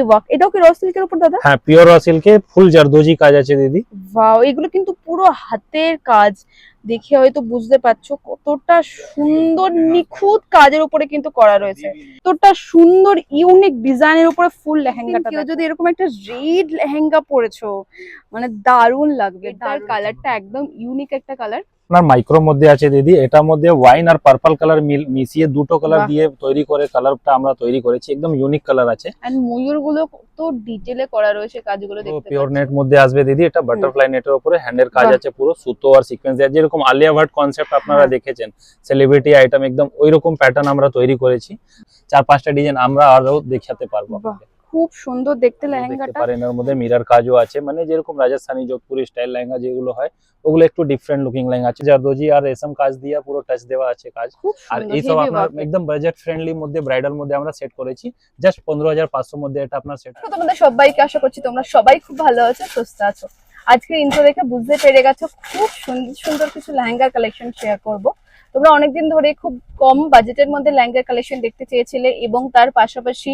Work এটাও কি র সিল্কের উপর দাদা? হ্যাঁ পিওর সিল্কে ফুল জারদোজি কাজ আছে দিদি। ওয়াও এগুলো কিন্তু পুরো হাতের কাজ। দেখে হয়তো বুঝতে পারছ কতটা সুন্দর নিখুঁত কাজের উপরে কিন্তু করা রয়েছে। কতটা সুন্দর ইউনিক ডিজাইনের উপরে ফুল লেহেঙ্গাটা কেউ যদি এরকম একটা রেড লেহেঙ্গা পরেছো মানে দারুণ লাগবে। তার কালারটা একদম ইউনিক একটা কালার আপনার মাইক্রোর মধ্যে আছে দিদি। এটার মধ্যে ওয়াইন আর পার্পল কালার মিশিয়ে দুটো কালার দিয়ে তৈরি করে কালারটা আমরা তৈরি করেছি। একদম ইউনিক কালার আছে। এন্ড ময়ূরগুলো কত ডিটেলে করা রয়েছে কাজগুলো দেখতে পিওর নেট মধ্যে আসবে দিদি। এটা বাটারফ্লাই নেটের উপরে হ্যান্ডের কাজ আছে পুরো সুতো আর সিকোয়েন্স আছে। যেরকম আলিয়া ভাট কনসেপ্ট আপনারা হ্যাঁ। দেখেছেন সেলিব্রিটি আইটেম একদম ওইরকম প্যাটার্ন আমরা তৈরি করেছি। চার পাঁচটা ডিজাইন আমরা আরও দেখাতে পারব আপনাকে। খুব সুন্দর দেখতে লেহেঙ্গাটা। পারেন এর মধ্যে মিরার কাজও আছে মানে যেরকম রাজস্থানী যোধপুরি স্টাইল লেহেঙ্গা যেগুলো হয় ওগুলো একটু ডিফারেন্ট লুকিং লেহেঙ্গা আছে। জারদোজি আর রেশম কাজ দিয়ে পুরো টাচ দেওয়া আছে কাজ। আর এই সব আপনার একদম বাজেট ফ্রেন্ডলি মধ্যে ব্রাইডাল মধ্যে আমরা সেট করেছি। জাস্ট পনেরো হাজার পাঁচশোর মধ্যে এটা আপনার সেট তো তোমাদের সবাইকে আশা করছি তোমরা সবাই খুব ভালো আছো সুস্থ আছো। আজকে ইন্ট্রো দেখে বুঝতে পেরে গেছো খুব সুন্দর সুন্দর কিছু লেহেঙ্গার কালেকশন শেয়ার করব। তোমরা অনেকদিন ধরে খুব কম বাজেটের মধ্যে ল্যাঙ্গা কালেকশন দেখতে চেয়েছিলে এবং তার পাশাপাশি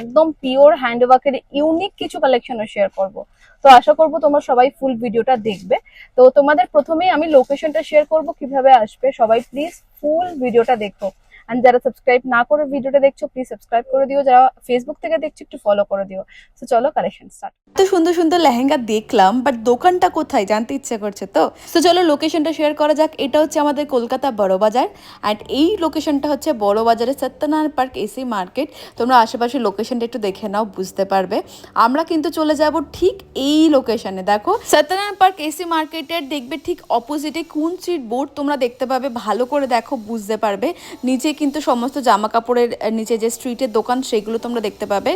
একদম পিওর হ্যান্ডওয়ার্কের ইউনিক কিছু কালেকশনও শেয়ার করব। তো আশা করব তোমরা সবাই ফুল ভিডিওটা দেখবে। তো তোমাদের প্রথমেই আমি লোকেশনটা শেয়ার করব, কীভাবে আসবে, সবাই প্লিজ ফুল ভিডিওটা দেখো। এন্ড যারা সাবস্ক্রাইব না করে ভিডিওটা দেখছ প্লিজ সাবস্ক্রাইব করে দিও। যারা ফেসবুক থেকে দেখছ, একটু ফলো করে দিও। তো চলো কালেকশন স্টার্ট এত সুন্দর সুন্দর লেহেঙ্গা দেখলাম বাট দোকানটা কোথায়? জানতে ইচ্ছে করছে তো? তো চলো লোকেশনটা শেয়ার করা যাক। এটা হচ্ছে আমাদের কলকাতা বড় বাজার। অ্যান্ড এই লোকেশনটা হচ্ছে বড় বাজারের সত্যনারায়ণ পার্ক এসি মার্কেট। তোমরা আশেপাশে লোকেশনটা একটু দেখে নাও, বুঝতে পারবে। আমরা কিন্তু চলে যাব ঠিক এই লোকেশনে দেখো, সত্যনারায়ণ পার্ক এসি মার্কেটের দেখবে ঠিক অপোজিটে কোন স্ট্রিট বোর্ড তোমরা দেখতে পাবে। ভালো করে দেখো, বুঝতে পারবে। নিচে কিন্তু সমস্ত জামা কাপড়ের নিচে যে স্ট্রিটের দোকান, সেগুলো তোমরা দেখতে পাবে।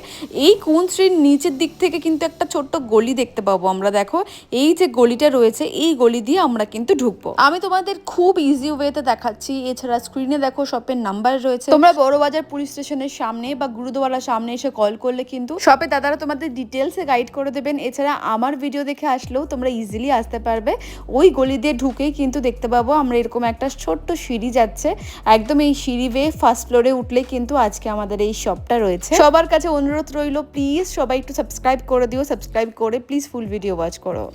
এই কোন স্ট্রিট নিচের দিক থেকে কিন্তু একটা ছোট্ট গলি দেখতে পাবো আমরা, দেখো। এই যে গলিটা রয়েছে, এই গলি দিয়ে আমরা কিন্তু ঢুকবো। আমি তোমাদের খুব ইজি ওয়েতে দেখাচ্ছি। এছাড়া স্ক্রিনে দেখো শপের নাম্বার রয়েছে। তোমরা বড় বাজার পুলিশ স্টেশনের সামনে বা গুরুদুয়ারার সামনে এসে কল করলে কিন্তু শপে দাদারা তোমাদের ডিটেলসে গাইড করে দেবেন। এছাড়া আমার ভিডিও দেখে আসলেও তোমরা ইজিলি আসতে পারবে। ওই গলি দিয়ে ঢুকেই কিন্তু দেখতে পাবো আমরা এরকম একটা ছোট্ট সিঁড়ি যাচ্ছে। একদম এই সিঁড়ি বেয়ে ফার্স্ট ফ্লোরে উঠলে কিন্তু আজকে আমাদের এই শপটা রয়েছে। সবার কাছে অনুরোধ রইল প্লিজ সবাই একটু সাবস্ক্রাইব করে দিও সাবস্ক্রাইব করে প্লিজ ফুল ভিডিও ওয়াচ করো।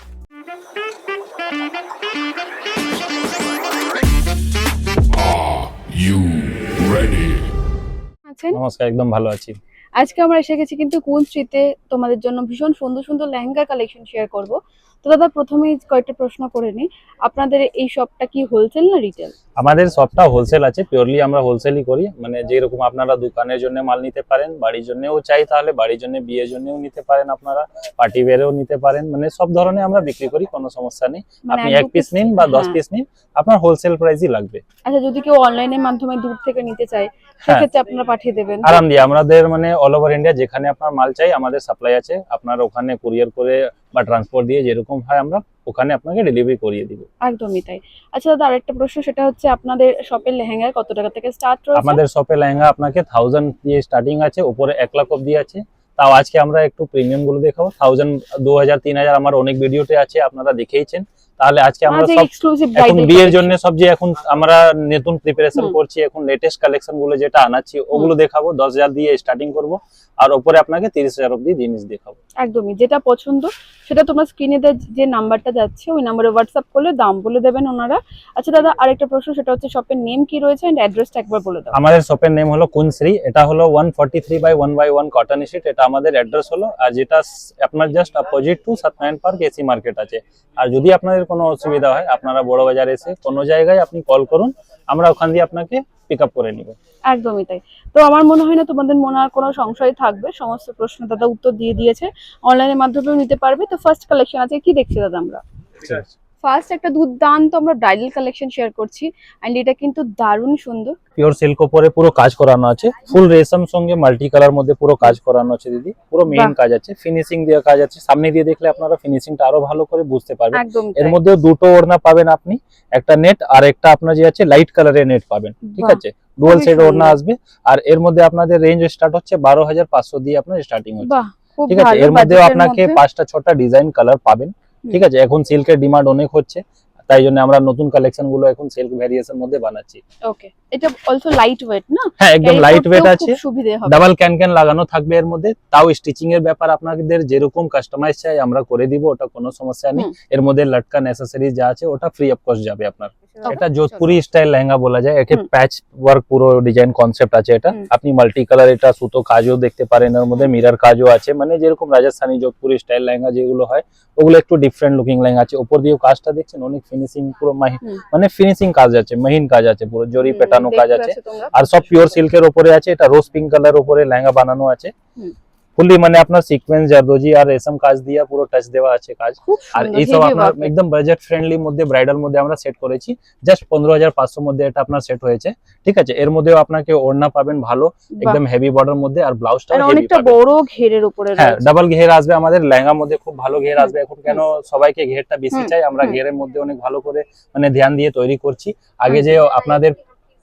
আছেন? নমস্কার একদম ভালো আছি। আজকে আমরা এসে গেছি কিন্তু কোন স্ট্রিটে তোমাদের জন্য ভীষণ সুন্দর সুন্দর লেহেঙ্গা কালেকশন শেয়ার করব। তো দাদা প্রথমেই কয়েকটা প্রশ্ন করে নিই। আপনাদের এই শপটা কি হোলসেল না রিটেল আমাদের সবটা হোলসেল আছে পিওরলি আমরা হোলসেলই করি। মানে যেরকম আপনারা দোকানের জন্য মাল নিতে পারেন বাড়ির জন্যও চাই তাহলে বাড়ির জন্য বিয়ের জন্যও নিতে পারেন আপনারা পার্টি ওয়ারেও নিতে পারেন। মানে সব ধরনের আমরা বিক্রি করি কোনো সমস্যা নেই। মানে আপনি এক পিস নিন বা দশ পিস নিন আপনার হোলসেল প্রাইসই লাগবে। আচ্ছা যদি কেউ অনলাইনের মাধ্যমে দূর থেকে নিতে চায় হ্যাঁ। সেক্ষেত্রে আপনারা পাঠিয়ে দেবেন। আরাম দিয়ে আমাদের মানে অল ওভার ইন্ডিয়া যেখানে আপনার মাল চাই আমাদের সাপ্লাই আছে। আপনার ওখানে কুরিয়ার করে বা ট্রান্সপোর্ট দিয়ে যেরকম হয় আমরা ওখানে আপনাকে ডেলিভারি করিয়ে দিব। একদমই তাই। আচ্ছা দাদা আরেকটা প্রশ্ন সেটা হচ্ছে আপনাদের শপের লেহেঙ্গা কত টাকা থেকে স্টার্ট রয়েছে? আমাদের শপের লেহেঙ্গা আপনাকে থাউজেন্ড দিয়ে স্টার্টিং আছে উপরে 1 লাখ অবধি আছে। তাও আজকে আমরা একটু প্রিমিয়ামগুলো দেখাবো। থাউজেন্ড দু হাজার তিন হাজার আমার অনেক ভিডিওতে আছে আপনারা দেখেইছেন। তাহলে আজকে আমরা সব এক্সক্লুসিভ এখন বিয়ের জন্য সব যে এখন আমরা নতুন প্রিপারেশন করছি এখন লেটেস্ট কালেকশনগুলো যেটা আনাচ্ছি ওগুলো দেখাবো দশ হাজার দিয়ে স্টার্টিং করব আর ওপরে আপনাকে তিরিশ হাজার অব্দি জিনিস দেখাবো। একদমই যেটা পছন্দ সেটা তোমার স্ক্রিনে যে নাম্বারটা যাচ্ছে ওই নাম্বারে হোয়াটসঅ্যাপ করলে দাম বলে দেবেন ওনারা। আচ্ছা দাদা আরেকটা প্রশ্ন সেটা হচ্ছে শপের নেম কি রয়েছে এন্ড অ্যাড্রেসটা একবার বলে দাও। আমাদের শপের নেম হলো কুনশ্রী এটা হলো one forty three by one by one cotton street এটা আমাদের অ্যাড্রেস হলো আর যেটা আপনার just opposite to Satyanarayan park AC market আছে। আর যদি আপনাদের কোনো অসুবিধা হয় আপনারা বড় বাজার এসে কোনো জায়গায় আপনি কল করুন আমরা ওখান দিয়ে আপনাকে পিক আপ করে নিব। একদমই তাই। তো আমার মনে হয় না তোমাদের মনে আর কোনো সংশয় থাকবে সমস্ত প্রশ্ন দাদা উত্তর দিয়ে দিয়েছে অনলাইনের মাধ্যমেও নিতে পারবে। তো ফার্স্ট কালেকশন আছে কি দেখছি দাদা আমরা? ফার্স্ট একটা দুর্দান্ত আমরা ব্রাইডাল কালেকশন শেয়ার করছি এন্ড এটা কিন্তু দারুণ সুন্দর। পিওর সিল্ক উপরে পুরো কাজ করানো আছে ফুল রেশম সঙ্গে মাল্টি কালার মধ্যে পুরো কাজ করানো আছে দিদি পুরো মেইন কাজ আছে ফিনিশিং দিয়ে কাজ আছে সামনে দিয়ে দেখলে আপনারা ফিনিশিংটা আরও ভালো করে বুঝতে পারবেন। এর মধ্যে দুটো ওড়না পাবেন আপনি একটা নেট আর একটা আপনার যে আছে লাইট কালারের নেট পাবেন ঠিক আছে? ডুয়াল সেট ওড়না আসবে আর এর মধ্যে আপনাদের রেঞ্জ স্টার্ট হচ্ছে বারো হাজার পাঁচশো দিয়ে আপনার স্টার্টিং হচ্ছে। ঠিক আছে? এর মধ্যে আপনাকে পাঁচটা ছটা ডিজাইন কালার পাবেন। ঠিক আছে? এখন সিল্কের ডিমান্ড অনেক হচ্ছে তাই জন্য আমরা নতুন কালেকশনগুলো এখন সিল্ক ভ্যারিয়েশন মধ্যে বানাচ্ছি। ওকে এটা অলসো লাইট ওয়েট না? হ্যাঁ একদম লাইট ওয়েট আছে। খুব সুবিধে হবে। ডাবল ক্যান ক্যান লাগানো থাকবে এর মধ্যে। তাও স্টিচিং এর ব্যাপার আপনাদের যেরকম কাস্টমাইজ চাই আমরা করে দিব ওটা কোনো সমস্যা নেই। এর মধ্যে লটকা নেসেসারি যা আছে ওটা ফ্রি অফ কস্ট যাবে আপনার। এটা যোধপুরি স্টাইল লেহেঙ্গা বলা যায়। হুম। প্যাচ ওয়ার্ক পুরো ডিজাইন কনসেপ্ট আছে এটা। আপনি মাল্টি কালার এটা সুতো কাজও দেখতে পারেন। এর মধ্যে মিরর কাজও আছে। মানে যেরকম রাজস্থানি যোধপুরি স্টাইল লেহেঙ্গা যেগুলো হয় ওগুলো একটু ডিফারেন্ট লুকিং লেহেঙ্গা আছে। উপর দিয়েও কাজটা দেখছেন অনেক ফিনিশিং পুরো মানে ফিনিশিং কাজ আছে মহিন কাজ আছে পুরো জরি পেটানো কাজ আছে। আর সব পিওর সিল্কের উপরে আছে এটা রোজ পিঙ্ক কালার উপরে লেহেঙ্গা বানানো আছে। ফুললি মানে আপনার সিকোয়েন্স জারদোজি আর রেশম কাজ দিয়া পুরো টাচ দেওয়া আছে কাজ। আর এই সব আপনার। একদম বাজেট ফ্রেন্ডলি মধ্যে ব্রাইডাল মধ্যে আমরা সেট করেছি। জাস্ট পনেরো হাজার পাঁচশো মধ্যে এটা আপনার সেট হয়েছে। ঠিক আছে? এর মধ্যেও আপনাকে ওড়না পাবেন ভালো একদম হেভি বর্ডার মধ্যে আর ব্লাউজটা হেভি অনেকটা বড় ঘেরের উপরে হ্যাঁ ডাবল ঘের আসবে আমাদের লেহেঙ্গার মধ্যে খুব ভালো ঘের আসবে। এখন কেন সবাইকে ঘেরটা বেশি চাই? আমরা ঘেরের মধ্যে অনেক ভালো করে মানে ধ্যান দিয়ে তৈরি করছি। আগে যে আপনাদের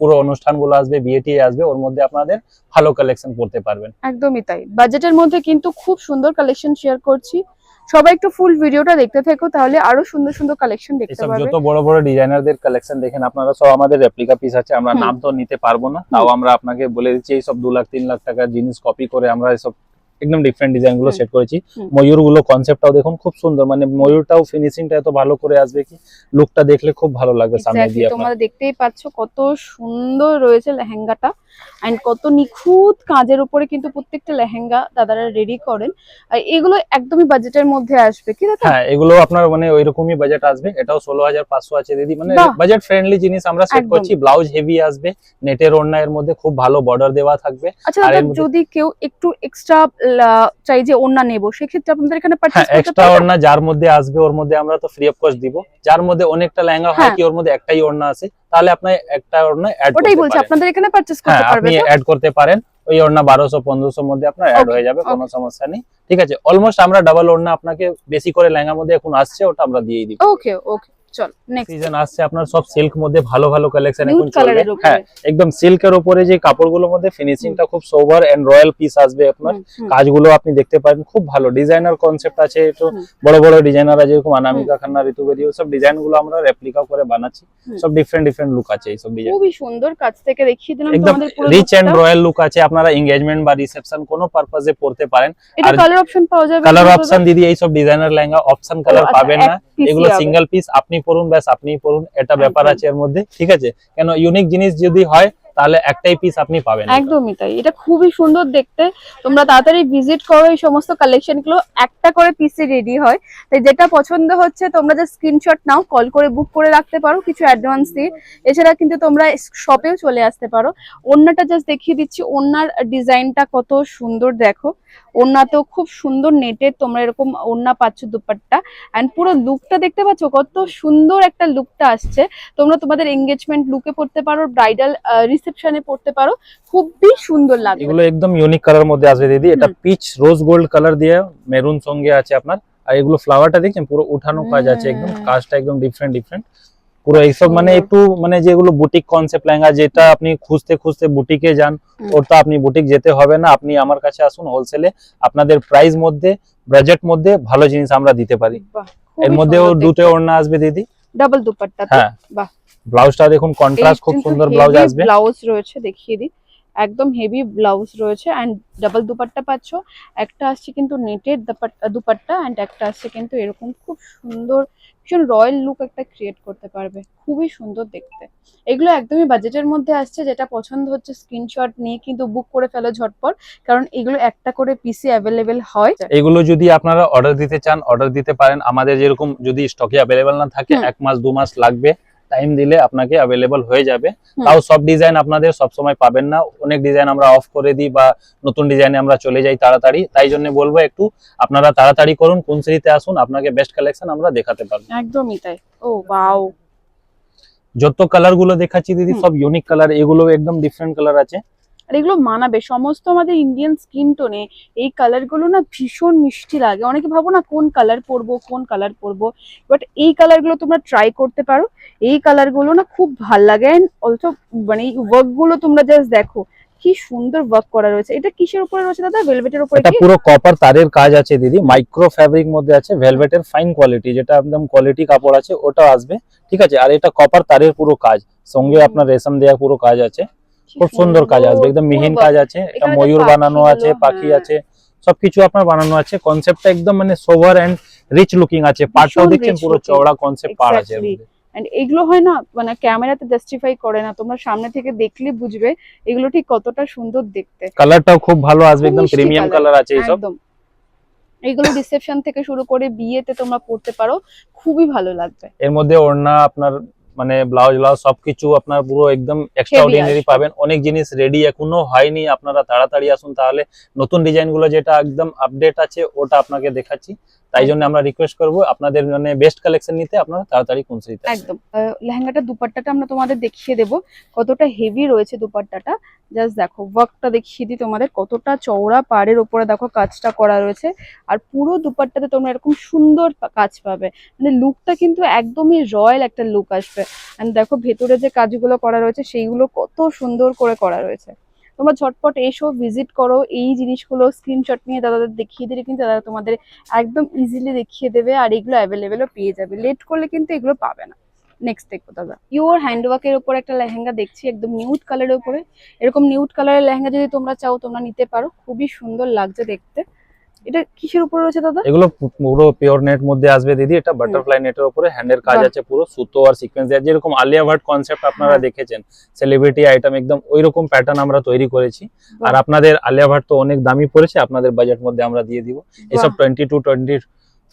পুরো অনুষ্ঠানগুলো আসবে বিয়েটি আসবে ওর মধ্যে আপনাদের ভালো কালেকশন করতে পারবেন। একদমই তাই। বাজেটের মধ্যে কিন্তু খুব সুন্দর কালেকশন শেয়ার করছি। সবাই একটু ফুল ভিডিওটা দেখতে থাকো তাহলে আরও সুন্দর সুন্দর কালেকশন দেখতে পাবে যত বড় বড় ডিজাইনারদের কালেকশন দেখেন আপনারা সব আমাদের রেপ্লিকা পিস আছে আমরা নাম তো নিতে পারব না তাও আমরা আপনাকে বলে দিচ্ছি এই সব 2 লাখ 3 লাখ টাকার জিনিস কপি করে আমরা এসব একদম ডিফারেন্ট ডিজাইনগুলো। সেট করেছি। ময়ূরগুলো কনসেপ্টটাও দেখুন খুব সুন্দর মানে ময়ূরটাও ফিনিশিংটা এত ভালো করে আসবে কি লুকটা দেখলে খুব ভালো লাগবে সামনে দিয়ে তোমরা দেখতেই পাচ্ছ কত সুন্দর রয়েছে লেহেঙ্গাটা। এন্ড কত নিখুঁত কাজের উপরে কিন্তু প্রত্যেকটা লেহেঙ্গা দাদারা রেডি করেন। আর এগুলো একদমই বাজেটের মধ্যে আসবে কি দাদা? হ্যাঁ এগুলো আপনার মানে ওইরকমই বাজেট আসবে। এটাও ষোলো হাজার পাঁচশো আছে দিদি। মানে বাজেট ফ্রেন্ডলি জিনিস আমরা সেট করছি। ব্লাউজ হেভি আসবে নেটের ওড়না এর মধ্যে খুব ভালো বর্ডার দেওয়া থাকবে। আচ্ছা যদি কেউ একটু এক্সট্রা চাই যে ওন্না নেব। সেক্ষেত্রে আপনাদের এখানে হ্যাঁ পারচেজ করতে এক্সট্রা পারবে ওড়না যার মধ্যে আসবে ওর মধ্যে আমরা তো ফ্রি অফ কস্ট দিব। যার মধ্যে অনেকটা লেহেঙ্গা হয় হ্যাঁ। কি ওর মধ্যে একটাই ওড়না আছে। তাহলে আপনি একটা ওড়না অ্যাড ওটাই বলছি আপনাদের এখানে পারচেজ হ্যাঁ করতে পারবে আপনি তো? অ্যাড করতে পারেন। ওই ওড়না বারোশো পনেরোশো মধ্যে আপনার অ্যাড হয়ে যাবে কোনো সমস্যা নেই। ঠিক আছে অলমোস্ট আমরা ডাবল ওড়না আপনাকে বেশি করে লেহেঙ্গার মধ্যে এখন আসছে ওটা আমরা দিয়ে দিব। ওকে ওকে চল নেক্সট সিজন আসছে আপনার সব সিল্ক মধ্যে ভালো ভালো কালেকশন এখন চলবে colour এর উপরে। হ্যাঁ একদম সিল্কের উপরে যে কাপড়গুলোর মধ্যে ফিনিশিংটা খুব সোভার এন্ড রয়্যাল পিস আসবে আপনার। কাজগুলো আপনি দেখতে পারেন খুব ভালো। ডিজাইনার কনসেপ্ট আছে একটু বড় বড় ডিজাইনার আছে যেরকম অনামিকা খান্না ঋতুবেদী সব আমরা রেপ্লিকা করে বানাচ্ছি। সব ডিফারেন্ট ডিফারেন্ট লুক আছে এইসব ডিজাইন খুবই সুন্দর কাছ থেকে দেখিয়ে দিলাম একদম তোমাদের পুরো রিচ এন্ড রয়্যাল লুক আছে আপনারা এঙ্গেজমেন্ট বা রিসেপশন কোনো পারপাজে পড়তে পারেন। আর- কালার অপশন পাওয়া যাবে কালার অপশন দিদি এই সব ডিজাইনার লেহেঙ্গা অপশন কালার আচ্ছা, পাবেন না। এগুলো সিঙ্গেল পিস আপনি পরুন ব্যাস আপনিই পরুন এটা ব্যাপার আছে এর মধ্যে ঠিক আছে? কেন ইউনিক জিনিস যদি হয় তাহলে একটাই পিস আপনি পাবেন। একদমই তাই এটা খুবই সুন্দর দেখতে। তোমরা তাড়াতাড়ি ভিজিট করো এই সমস্ত কালেকশনগুলো একটা করে পিসে রেডি হয়। তাই যেটা পছন্দ হচ্ছে তোমরা যে স্ক্রিনশট নাও কল করে বুক করে রাখতে পারো কিছু অ্যাডভান্স দিয়ে। এছাড়া কিন্তু তোমরা শপেও চলে আসতে পারো। ওড়নাটা জাস্ট দেখিয়ে দিচ্ছি ওড়নার ডিজাইনটা কত সুন্দর দেখো। ওড়নাতেও খুব সুন্দর নেটের তোমরা এরকম ওড়না পাচ্ছ দুপাট্টা। অ্যান্ড পুরো লুকটা দেখতে পাচ্ছ কত সুন্দর একটা লুকটা আসছে। তোমরা তোমাদের এঙ্গেজমেন্ট লুকে পড়তে পারো ব্রাইডাল রিসেপশনে পড়তে পারো। খুবই সুন্দর লাগবে। এগুলো একদম ইউনিক কালার মধ্যে আসবে দিদি। এটা পিচ রোজ গোল্ড কালার দিয়ে মেরুন সঙ্গে আছে আপনার। আর এগুলো ফ্লাওয়ারটা দেখছেন? পুরো উঠানো কাজ আছে একদম। কাজটা একদম ডিফারেন্ট ডিফারেন্ট পুরো এইসব মানে একটু মানে যেগুলো বুটিক কনসেপ্ট লেহেঙ্গা যেটা আপনি খুঁজতে খুঁজতে বুটিকে যান হুম। ওটা আপনি বুটিক যেতে হবে না। আপনি আমার কাছে আসুন হোলসেলে আপনাদের প্রাইস মধ্যে বাজেট মধ্যে ভালো জিনিস আমরা দিতে পারি। এর মধ্যেও দুটো ওড়না আসবে দিদি। ডাবল দুপাট্টা হ্যাঁ। বাহ। ব্লাউজটা দেখুন কন্ট্রাস্ট খুব সুন্দর ব্লাউজ আসবে। ব্লাউজ রয়েছে দেখিয়ে দিই। একদম হেভি ব্লাউজ রয়েছে অ্যান্ড ডাবল দুপাট্টা পাচ্ছ। একটা আসছে কিন্তু নেটের দুপাট্টা অ্যান্ড একটা আসছে কিন্তু এরকম খুব সুন্দর ভীষণ রয়্যাল লুক একটা ক্রিয়েট করতে পারবে। খুবই সুন্দর দেখতে। এগুলো একদমই বাজেটের মধ্যে আসছে যেটা পছন্দ হচ্ছে স্ক্রিনশট নিয়ে কিন্তু বুক করে ফেলো ঝটপট কারণ এগুলো একটা করে পিসি অ্যাভেলেবেল হয়। এগুলো যদি আপনারা অর্ডার দিতে চান অর্ডার দিতে পারেন। আমাদের যেরকম যদি স্টকে অ্যাভেলেবেল না থাকে এক মাস দু মাস লাগবে। টাইম দিলে আপনাকে অ্যাভেলেবল হয়ে যাবে। তাও সব ডিজাইন আপনাদের সব সময় পাবেন না। অনেক ডিজাইন আমরা অফ করে দিই বা নতুন ডিজাইনে আমরা চলে যাই তাড়াতাড়ি। তাই জন্য বলব একটু আপনারা তাড়াতাড়ি করুন কোন সিরিতে আসুন আপনাকে বেস্ট কালেকশন আমরা দেখাতে পারব। একদমই তাই। ও বাও যত কালারগুলো দেখাচ্ছি দিদি সব ইউনিক কালার এগুলো একদম ডিফারেন্ট কালার আছে। আর এগুলো মানাবে। সমস্ত আমাদের ইন্ডিয়ান স্কিন টোনে এই কালারগুলো না ভীষণ মিষ্টি লাগে। অনেকে ভাবো না কোন কালার পরবো কোন কালার পরবো বাট এই কালারগুলো তোমরা ট্রাই করতে পারো। এই কালারগুলো না খুব ভালো লাগে অ্যান্ড অলসো মানে এই ওয়ার্কগুলো তোমরা জাস্ট দেখো কি সুন্দর ওয়ার্ক করা রয়েছে। এটা কিসের উপরে রয়েছে দাদা? ভেলভেটের উপরে এটা পুরো কপার তারের কাজ আছে দিদি। মাইক্রো ফ্যাব্রিক মধ্যে আছে। ভেলভেটের ফাইন কোয়ালিটি যেটা একদম কোয়ালিটি কাপড় আছে ওটা আসবে। ঠিক আছে? আর এটা কপার তারের পুরো কাজ। সঙ্গে আপনার রেশম দেওয়া পুরো কাজ আছে। খুব সুন্দর কাজ আসবে একদম মিহিন কাজ আছে এটা ময়ূর বানানো আছে পাখি হ্যাঁ। আছে সবকিছু আপনার বানানো আছে কনসেপ্টটা একদম মানে সোভার এন্ড রিচ লুকিং আছে পাটটাও দেখছেন পুরো চওড়া কনসেপ্ট পাড় আছে। এন্ড এগুলো হয় না মানে ক্যামেরাতে জাস্টিফাই করে না তোমরা সামনে থেকে দেখলে বুঝবে এগুলো ঠিক কতটা সুন্দর দেখতে। কালারটাও খুব ভালো আসবে একদম প্রিমিয়াম কালার আছে এইসব একদম। এগুলো রিসেপশন থেকে শুরু করে বিয়েতে তোমরা পড়তে পারো খুবই ভালো লাগবে। এর মধ্যে ওড়না আপনার মানে ব্লাউজ ব্লাউজ সবকিছু আপনার পুরো একদম এক্সট্রাঅর্ডিনারি। পাবেন। অনেক জিনিস রেডি এখনও হয়নি। আপনারা তাড়াতাড়ি আসুন তাহলে নতুন ডিজাইনগুলো যেটা একদম আপডেট আছে ওটা আপনাকে দেখাচ্ছি। তাই জন্য আমরা রিকোয়েস্ট করব আপনাদের মানে বেস্ট কালেকশন নিতে আপনারা তাড়াতাড়ি কুনসিতে একদম। লেহেঙ্গাটা দুপাট্টাটা আমরা তোমাদের দেখিয়ে দেব। কতটা হেভি রয়েছে দুপাট্টাটা। জাস্ট দেখো ওয়ার্কটা দেখিয়ে দিই তোমাদের কতটা চওড়া পাড়ের ওপরে দেখো কাজটা করা রয়েছে। আর পুরো দুপাট্টাতে তোমরা এরকম সুন্দর কাজ পাবে। মানে লুকটা কিন্তু একদমই রয়্যাল একটা লুক আসবে। এন্ড দেখো ভেতরে যে কাজগুলো করা রয়েছে, সেইগুলো কত সুন্দর করে করা রয়েছে। তোমরা ঝটপট এসো ভিজিট করো, এই জিনিসগুলো স্ক্রিনশট নিয়ে দাদাদের দেখিয়ে দিলে কিন্তু দাদা তোমাদের একদম ইজিলি দেখিয়ে দেবে আর এগুলো অ্যাভেলেবেলও পেয়ে যাবে। লেট করলে কিন্তু এগুলো পাবে না। নেক্সট দেখব দাদা। পিওর হ্যান্ডওয়ার্কের উপর একটা লেহেঙ্গা দেখছি একদম নিউড কালারের উপরে। এরকম নিউড কালারের লেহেঙ্গা যদি তোমরা চাও তোমরা নিতে পারো। খুবই সুন্দর লাগছে দেখতে। এটা কিসের উপরে রয়েছে দাদা? এগুলো পুরো পিওর নেট মধ্যে আসবে দিদি। এটা বাটারফ্লাই নেটের উপরে হ্যান্ডের কাজ আছে পুরো সুতো আর সিকোয়েন্স দেওয়া যেরকম আলিয়া ভাট কনসেপ্ট আপনারা হ্যাঁ। দেখেছেন সেলিব্রিটি আইটেম একদম ওই রকম প্যাটার্ন আমরা তৈরি করেছি। আর আপনাদের আলিয়া ভাট তো অনেক দামি পড়েছে আপনাদের বাজেট মধ্যে আমরা দিয়ে দিব। এসব টোয়েন্টি টু টোয়েন্টি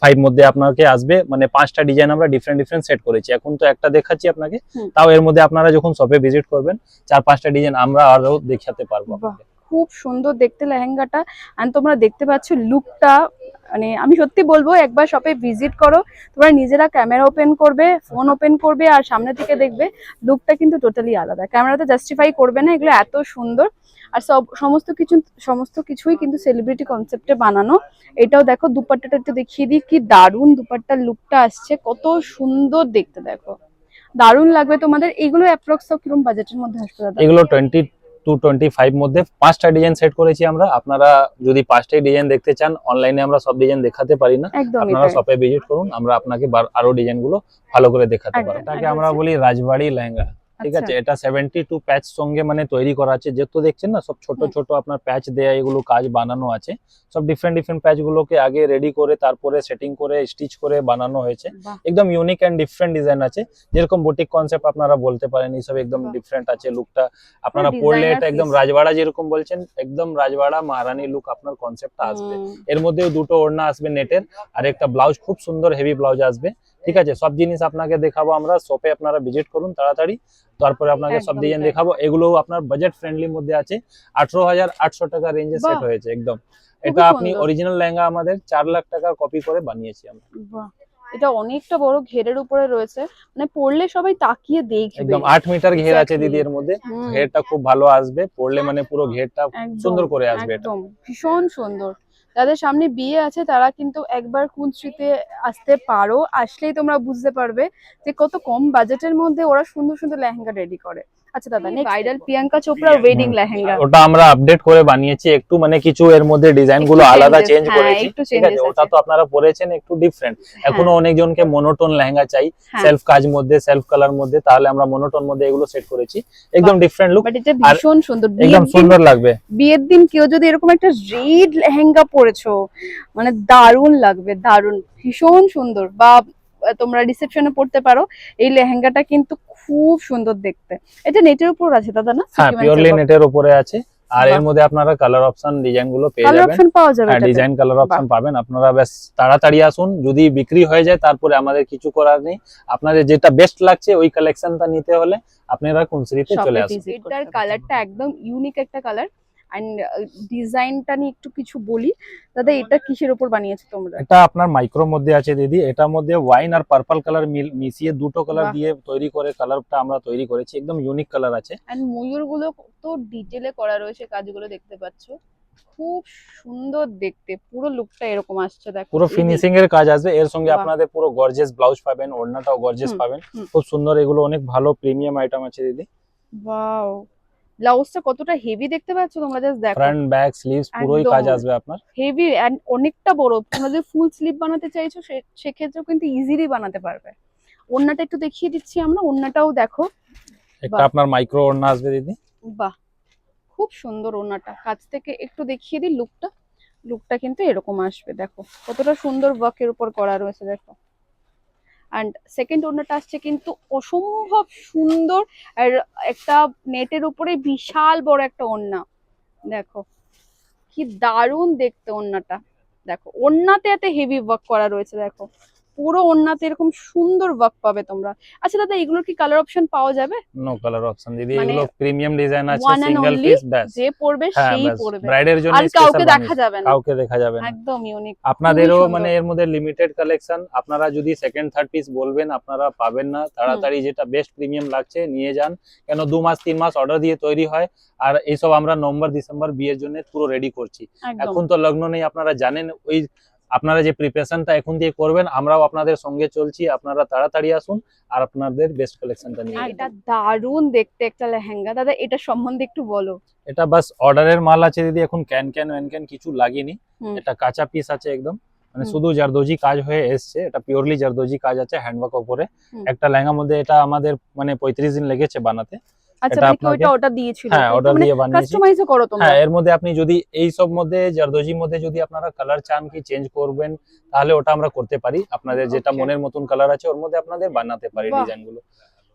ফাইভ মধ্যে আপনাকে আসবে মানে পাঁচটা ডিজাইন আমরা ডিফারেন্ট ডিফারেন্ট সেট করেছি। এখন তো একটা দেখাচ্ছি আপনাকে। তাও এর মধ্যে আপনারা যখন শপে ভিজিট করবেন চার পাঁচটা ডিজাইন আমরা আরও দেখাতে পারব আপনাকে। খুব সুন্দর দেখতে লেহেঙ্গাটা। আর তোমরা দেখতে পাচ্ছ লুকটা মানে আমি সত্যি বলব, একবার শপে ভিজিট করো, তোমরা নিজেরা ক্যামেরা ওপেন করবে ফোন ওপেন করবে, আর সামনে থেকে দেখবে লুকটা কিন্তু টোটালি আলাদা। ক্যামেরাতে জাস্টিফাই করবে না, এগুলো এত সুন্দর। আর সব, সমস্ত কিছু, সমস্ত কিছুই কিন্তু সেলিব্রিটি কনসেপ্টে বানানো। এটাও দেখো, দুপাট্টাটা একটু দেখিয়ে দিই, কি দারুণ দুপাট্টার লুকটা আসছে, কত সুন্দর দেখতে দেখো। দারুণ লাগবে তোমাদের, এগুলো অ্যাপ্রক্স কীরকম বাজেটের মধ্যে আসবে দাদা? এগুলো টোয়েন্টি টু টোয়েন্টি ফাইভ মধ্যে পাঁচটা ডিজাইন সেট করেছি আমরা। আপনারা যদি পাঁচটাই ডিজাইন দেখতে চান অনলাইনে আমরা সব ডিজাইন দেখাতে পারি না। আপনারা শপে ভিজিট করুন আমরা আপনাকে আরও ডিজাইনগুলো ভালো করে দেখাতে পারি তাকে আমরা বলি রাজবাড়ি লেহেঙ্গা। ঠিক আচ্ছা। আছে এটা সেভেন্টি টু প্যাচ সঙ্গে মানে তৈরি করা আছে। যেহেতু দেখছেন না সব ছোট ছোট আপনার প্যাচ দেয়া এগুলো কাজ বানানো আছে। সব ডিফারেন্ট ডিফারেন্ট প্যাচ গুলোকে আগে রেডি করে তারপরে সেটিং করে স্টিচ করে বানানো হয়েছে। একদম ইউনিক অ্যান্ড ডিফারেন্ট ডিজাইন আছে। যেরকম বুটিক কনসেপ্ট আপনারা বলতে পারেন এইসব একদম ডিফারেন্ট আছে লুকটা আপনারা designer পড়লে এটা একদম রাজবাড়া যেরকম বলছেন একদম রাজবাড়া মহারানী লুক আপনার কনসেপ্টটা আসবে। এর মধ্যেও দুটো ওড়না আসবে নেটের আর একটা ব্লাউজ খুব সুন্দর হেভি ব্লাউজ আসবে। ঠিক আছে? সব জিনিস আপনাকে দেখাবো আমরা শপে আপনারা ভিজিট করুন তাড়াতাড়ি। তারপরে আপনাকে সব ডিজাইন দেখাবো। এগুলো আপনার বাজেট ফ্রেন্ডলির মধ্যে আছে। আঠারো হাজার আটশো টাকা রেঞ্জে সেট হয়েছে একদম। এটা আপনি অরিজিনাল লেহেঙ্গা আমাদের চার লাখ টাকার কপি করে বানিয়েছি আমরা। এটা অনেকটা বড় ঘেরের উপরে রয়েছে। মানে পড়লে সবাই তাকিয়ে দেখবে। একদম আট মিটার ঘের আছে. দিদি এর মধ্যে। ঘেরটা খুব ভালো আসবে। পড়লে মানে পুরো ঘেরটা সুন্দর করে আসবে এটা। ভীষণ সুন্দর। যাদের সামনে বিয়ে আছে, তারা কিন্তু একবার কুঞ্চিতে আসতে পারো, আসলেই তোমরা বুঝতে পারবে যে কত কম বাজেটের মধ্যে ওরা সুন্দর সুন্দর লেহেঙ্গা রেডি করে। আচ্ছা দাদা ভাইরাল প্রিয়াঙ্কা চোপড়া ওয়েডিং লেহেঙ্গা। ওটা আমরা আপডেট করে বানিয়েছি একটু মানে কিছু এর মধ্যে ডিজাইনগুলো আলাদা চেঞ্জ হ্যাঁ, করেছি ঠিক আছে? ওটা তো আপনারা পরেছেন একটু ডিফারেন্ট এখনও অনেকজনকে মনোটোন লেহেঙ্গা চাই হ্যাঁ। সেলফ কাজ মধ্যে সেলফ কালার মধ্যে তাহলে আমরা মনোটোন মধ্যে এগুলো সেট করেছি। একদম ডিফারেন্ট লুক বাট এটা ভীষণ সুন্দর। একদম সুন্দর লাগবে। বিয়ের দিন কেউ যদি এরকম একটা রেড লেহেঙ্গা পরেছো মানে দারুণ লাগবে দারুণ ভীষণ সুন্দর। বা তোমরা রিসেপশনে পড়তে পারো এই লেহেঙ্গাটা কিন্তু খুব সুন্দর দেখতে। এটা নেটের উপর আছে দাদা না? হ্যাঁ পিওরলি নেটের উপরে? আছে। আর এর মধ্যে আপনারা কালার অপশন ডিজাইনগুলো পেয়ে কালার যাবেন। অপশন পাওয়া যাবে ডিজাইন কালার অপশন পাবেন। আপনারা বেশ তাড়াতাড়ি আসুন। যদি বিক্রি হয়ে যায় তারপরে আমাদের কিছু করার নেই। আপনাদের যেটা বেস্ট লাগছে ওই কালেকশনটা নিতে হলে আপনারা কুনসিরিতে শ্রীতে চলে আসুন। এটার কালারটা একদম ইউনিক একটা কালার এন্ড ডিজাইনটা নিয়ে একটু কিছু বলি। দাদা এটা কিসের উপর বানিয়েছো তোমরা? এটা আপনার মাইক্রোর মধ্যে আছে দিদি। এটার মধ্যে ওয়াইন আর পার্পল কালার মিশিয়ে দুটো কালার দিয়ে তৈরি করে কালারটা আমরা তৈরি করেছি। একদম ইউনিক কালার আছে। এন্ড ময়ূরগুলো কত ডিটেলে করা রয়েছে কাজগুলো দেখতে পাচ্ছো। খুব সুন্দর দেখতে। পুরো লুকটা এরকম আসছে দেখো। পুরো ফিনিশিং এর কাজ আসবে। এর সঙ্গে আপনাদের পুরো গর্জিয়াস ব্লাউজ পাবেন ওড়নাটাও গর্জিয়াস পাবেন। খুব সুন্দর এগুলো অনেক ভালো প্রিমিয়াম আইটেম আছে দিদি। ওয়াও ব্লাউজটা কতটা হেভি দেখতে পাচ্ছ তোমরা জাস্ট দেখো। ফ্রন্ট ব্যাক স্লিভস পুরোই কাজ আসবে আপনার। হেভি অ্যান্ড অনেকটা বড়। তোমরা যদি ফুল স্লিভ বানাতে চাইছো সে- সেক্ষেত্রেও কিন্তু ইজিলি বানাতে পারবে। ওড়নাটা একটু দেখিয়ে দিচ্ছি আমরা ওড়নাটাও দেখো। একটা। আপনার মাইক্রো ওড়না আসবে দিদি। বাহ। খুব সুন্দর ওড়নাটা। কাছ থেকে একটু দেখিয়ে দিই লুকটা লুকটা কিন্তু এরকম আসবে দেখো। কতটা সুন্দর ওয়ার্কের উপর করা রয়েছে দেখো। অ্যান্ড সেকেন্ড ওড়নাটা আসছে কিন্তু অসম্ভব সুন্দর আর একটা নেটের উপরে বিশাল বড় একটা ওড়না। দেখো, কি দারুণ দেখতে ওড়নাটা। দেখো, ওড়নাতে এত হেভি ওয়ার্ক করা রয়েছে, দেখো। পুরো ওড়নাতে এরকম সুন্দর ওয়ার্ক পাবে তোমরা। আচ্ছা দাদা এগুলোর কি কালার অপশন পাওয়া যাবে? নো কালার অপশন দিদি মানে এগুলো প্রিমিয়াম ডিজাইন আছে সিঙ্গেল পিস ব্যাস। যে পড়বে হ্যাঁ সেই পড়বে ব্রাইডের জন্য আর কাউকে দেখা যাবে না। কাউকে দেখা যাবে না। একদম ইউনিক আপনাদেরও মানে এর মধ্যে লিমিটেড কালেকশন আপনারা যদি সেকেন্ড থার্ড পিস বলবেন আপনারা পাবেন না। তাড়াতাড়ি যেটা বেস্ট প্রিমিয়াম লাগছে নিয়ে যান। কেন দু মাস তিন মাস অর্ডার দিয়ে তৈরি হয় আর এইসব আমরা নভেম্বর ডিসেম্বর বিয়ের জন্য পুরো রেডি করছি। এখন তো লগ্ন নেই আপনারা জানেন ওই আপনারা যে প্রিপারেশনটা এখন দিয়ে করবেন আমরাও আপনাদের সঙ্গে চলছি। আপনারা তাড়াতাড়ি আসুন আর আপনাদের বেস্ট কালেকশনটা নিয়ে এটা দারুণ দেখতে একটা লেহেঙ্গা। দাদা এটা সম্বন্ধে একটু বলো। এটা বাস অর্ডারের মাল আছে দিদি এখন ক্যান ক্যান ওয়ান ক্যান কিছু লাগেনি। এটা কাঁচা পিস আছে একদম। মানে শুধু জারদোজি কাজ হয়ে এসছে এটা পিওরলি জারদোজি কাজ আছে হ্যান্ডওয়ার্ক উপরে। একটা লেহেঙ্গার মধ্যে এটা আমাদের মানে পঁয়ত্রিশ দিন লেগেছে বানাতে। আচ্ছা মানে আপনাকে- অর্ডার দিয়েছিল। হ্যাঁ অর্ডার দিয়ে বানিয়েছি। কাস্টমাইজও করো তোমরা। হ্যাঁ এর মধ্যে আপনি যদি এই সব মধ্যে জারদোজির মধ্যে যদি আপনারা কালার চান কি চেঞ্জ করবেন তাহলে ওটা আমরা করতে পারি। আপনাদের যেটা মনের মতন কালার আছে ওর মধ্যে আপনাদের বানাতে পারি বাহ। ডিজাইনগুলো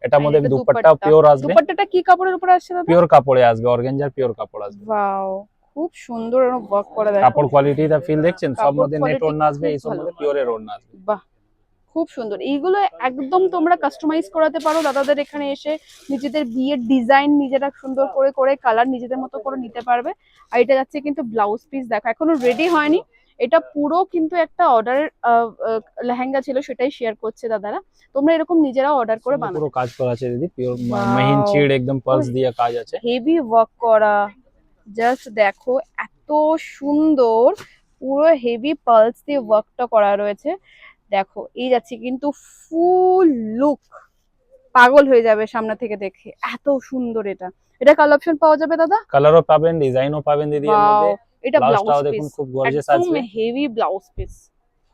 এটার মধ্যে দুপাট্টা। পিওর আসবে। দুপাট্টাটা কি কাপড়ের উপর আসছে দাদা? পিওর কাপড়ে আসবে অর্গেঞ্জার পিওর কাপড় আসবে। ওয়াও খুব সুন্দর ওয়ার্ক করা দেখো। কাপড় কোয়ালিটিটা ফিল দেখছেন? সব মধ্যে নেট ওড়না আসবে এই সব মধ্যে পিওরের ওড়না আসবে। বাহ। খুব সুন্দর। এইগুলো একদম তোমরা কাস্টমাইজ করাতে পারো। দাদাদের এখানে এসে নিজেদের বিয়ের ডিজাইন নিজেরা সুন্দর করে করে কালার নিজেদের মতো করে নিতে পারবে। আর এটা যাচ্ছে কিন্তু ব্লাউজ পিস দেখো এখনও রেডি হয়নি। এটা পুরো কিন্তু একটা অর্ডার লেহেঙ্গা ছিল সেটাই শেয়ার করছে দাদারা। তোমরা এরকম নিজেরা অর্ডার করে বানাও পুরো কাজ করা আছে দিদি পিওর. মেহিন চিড় একদম পালস দিয়ে কাজ আছে। হেভি ওয়ার্ক করা। জাস্ট দেখো এত সুন্দর পুরো হেভি পালস দিয়ে ওয়ার্কটা করা রয়েছে। দেখো এই যাচ্ছে কিন্তু ফুল লুক পাগল হয়ে যাবে সামনে থেকে দেখে। এত সুন্দর এটা। এটা কালার অপশন পাওয়া যাবে দাদা? কালারও পাবেন ডিজাইনও পাবেন দিদি এর মধ্যে। এটা ব্লাউজ ব্লাউজটাও দেখুন খুব গর্জিয়াস একদম আসবে। হেভি ব্লাউজ পিস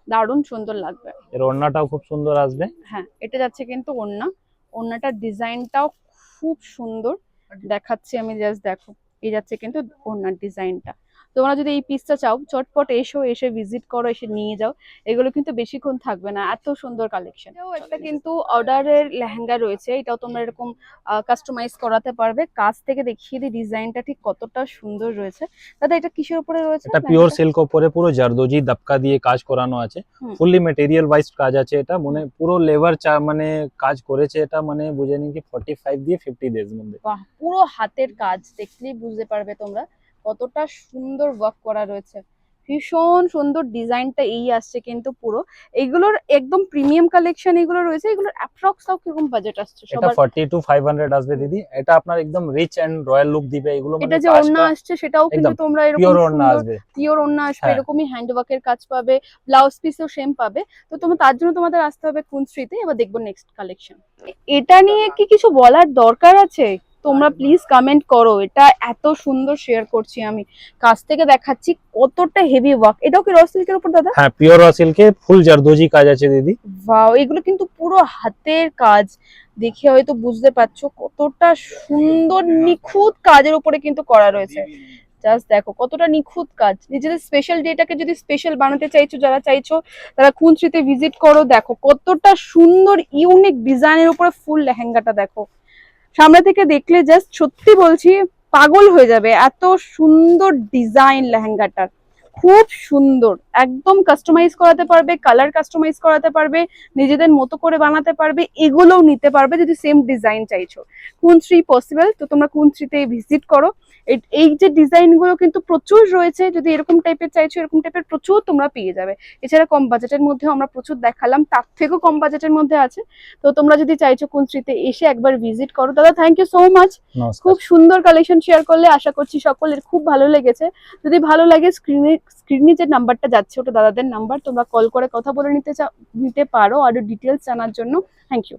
দারুণ সুন্দর লাগবে। এর ওড়নাটাও খুব সুন্দর আসবে। হ্যাঁ এটা যাচ্ছে কিন্তু ওড়না। ওড়নাটার ডিজাইনটাও খুব সুন্দর। দেখাচ্ছি আমি জাস্ট দেখো এই যাচ্ছে কিন্তু ওড়নার ডিজাইনটা। তোমরা যদি এই পিসটা চাও চটপট এসো এসে ভিজিট করো এসে নিয়ে যাও। এগুলো কিন্তু বেশিক্ষণ থাকবে না এত সুন্দর কালেকশন একটা কিন্তু অর্ডারের লেহেঙ্গা রয়েছে এটাও তোমরা এরকম কাস্টমাইজ করাতে পারবে। কাছ থেকে দেখিয়ে দিই ডিজাইনটা ঠিক কতটা সুন্দর রয়েছে। দাদা এটা কিসের উপরে রয়েছে? এটা পিওর সিল্ক উপরে পুরো জারদোজি দপকা দিয়ে কাজ করানো আছে। ফুললি মেটেরিয়াল ওয়াইজ কাজ আছে এটা মানে পুরো লেবার মানে কাজ করেছে এটা মানে বুঝে নিন কি ফর্টি ফাইভ দিয়ে ফিফটি ডেজ মধ্যে। বাহ পুরো হাতের কাজ দেখলেই বুঝতে পারবে তোমরা। কতটা সুন্দর ওয়ার্ক করা রয়েছে। ভীষণ সুন্দর ডিজাইনটা এই আসছে কিন্তু পুরো। এগুলোর একদম প্রিমিয়াম কালেকশন এগুলো রয়েছে এগুলোর অ্যাপ্রক্স তাও কীরকম বাজেট আসছে এটা সবার? ফর্টি টু ফাইভ হান্ড্রেড আসবে দিদি। এটা আপনার একদম রিচ এন্ড রয়্যাল লুক দিবে এগুলো এটা যে ওড়না আসছে সেটাও কিন্তু তোমরা এরকম পিওর ওড়না আসবে। পিওর ওড়না আসবে। এরকমই হ্যান্ডওয়ার্কের কাজ পাবে ব্লাউজ পিসও সেম পাবে। তো তোমার তার জন্য তোমাদের আসতে হবে কুনশ্রীতে এবার দেখব নেক্সট কালেকশন এটা নিয়ে কি কিছু বলার দরকার আছে? তোমরা প্লিজ কমেন্ট করো। এটা এত সুন্দর শেয়ার করছি আমি। কাছ থেকে দেখাচ্ছি কতটা হেভি ওয়ার্ক এটাও কি র সিল্কের উপর দাদা? হ্যাঁ পিওর সিল্কে ফুল জারদোজি কাজ আছে দিদি। ওয়াও এগুলো কিন্তু পুরো হাতের কাজ। দেখে হয়তো বুঝতে পারছ কতটা সুন্দর নিখুঁত কাজের উপরে কিন্তু করা রয়েছে। জাস্ট দেখো কতটা নিখুঁত কাজ। নিজেদের স্পেশাল ডেটাকে যদি স্পেশাল বানাতে চাইছো যারা চাইছো তারা খুনশ্রীতে ভিজিট করো। দেখো কতটা সুন্দর ইউনিক ডিজাইনের উপরে ফুল লেহেঙ্গাটা দেখো। সামনে থেকে দেখলে জাস্ট সত্যি বলছি পাগল হয়ে যাবে। এত সুন্দর ডিজাইন লেহেঙ্গাটার। খুব সুন্দর। একদম কাস্টমাইজ করাতে পারবে কালার কাস্টমাইজ করাতে পারবে নিজেদের মতো করে বানাতে পারবে এগুলোও নিতে পারবে যদি সেম ডিজাইন চাইছো। কুনশ্রী পসিবল তো তোমরা কুনশ্রীতে ভিজিট করো। এই- যে ডিজাইনগুলো কিন্তু প্রচুর রয়েছে যদি এরকম টাইপের চাইছো এরকম টাইপের প্রচুর তোমরা পেয়ে যাবে। এছাড়া কম বাজেটের মধ্যেও আমরা প্রচুর দেখালাম তার থেকেও কম বাজেটের মধ্যে আছে। তো তোমরা যদি চাইছো কুনশ্রীতে এসে একবার ভিজিট করো। দাদা থ্যাংক ইউ সো মাচ খুব সুন্দর কালেকশন শেয়ার করলে আশা করছি সকলের খুব ভালো লেগেছে। যদি ভালো লাগে স্ক্রিনে স্ক্রিনে যে নাম্বারটা যাচ্ছে, ওটা দাদাদের নাম্বার তোমরা কল করে কথা বলে নিতে নিতে পারো। আরও ডিটেলস জানার জন্য। Thank you